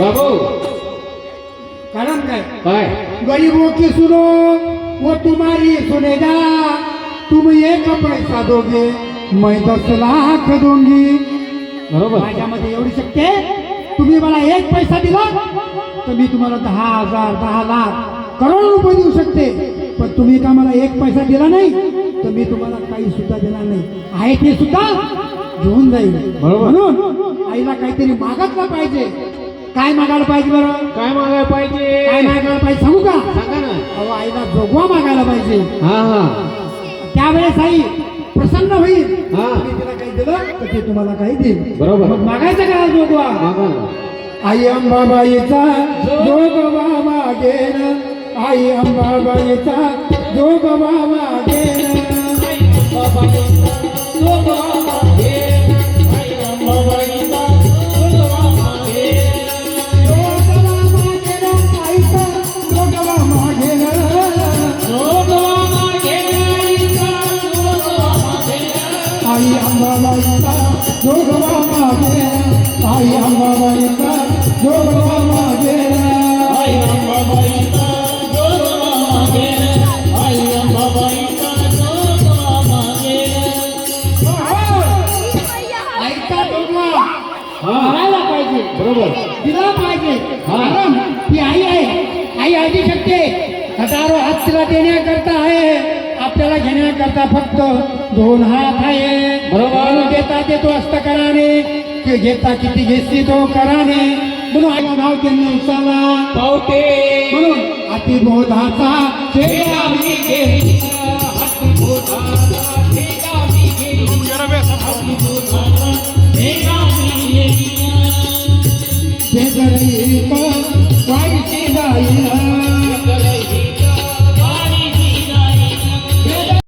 बाबू. कारण काय? काय? गरीबों की सुनो वो तुम्हारी सुनेगा तुम एक पैसा दोगे मैं दस लाख दूंगी. बरोबर. माझ्यामध्ये एवढी शक्ती आहे? तुम्ही मला एक पैसा दिला तर मी तुम्हाला दहा हजार दहा लाख करोड रुपये देऊ शकते. पण तुम्ही का मला एक पैसा दिला नाही? तर मी तुम्हाला काही सुद्धा देणार नाही. आहे ते सुद्धा घेऊन जाईल. बरोबर. म्हणून आईला काहीतरी मागायला पाहिजे. काय मागायला पाहिजे बरं? काय मागायला काय पाहिजे मागायला पाहिजे? सांगू का? सांगा ना. अहो आईला जोगवा मागायला पाहिजे. हा हा. त्यावेळेस आई प्रसन्न होईल. हा. तिला काही दिलं तर ते तुम्हाला काही देईल. बरोबर. मग मागायचं का जोगवा? मागा ना. आई अंबाबाईचा जोगवा मागेन. आई अंबाबाईचा जोगवा मागेन आई अंबाबाईचा जोगवा मागेन. आई अंबाबाईचा जोगवा मागेन आईचा जोगवा करायला पाहिजे. बरोबर. दिला पाहिजे. हा. कारण ती आई आहे. आई आधी शकते. हजारो हात तिला देण्याकरता आहे. आपल्याला घेण्याकरता फक्त दोन हात आहे. म्हणून देता असत कराने. की घेता किती घेतली तो कराने. म्हणून आईला नाव त्यांनी उचलला पावते. म्हणून अतिबोधाचा मी तो वाईट जाईल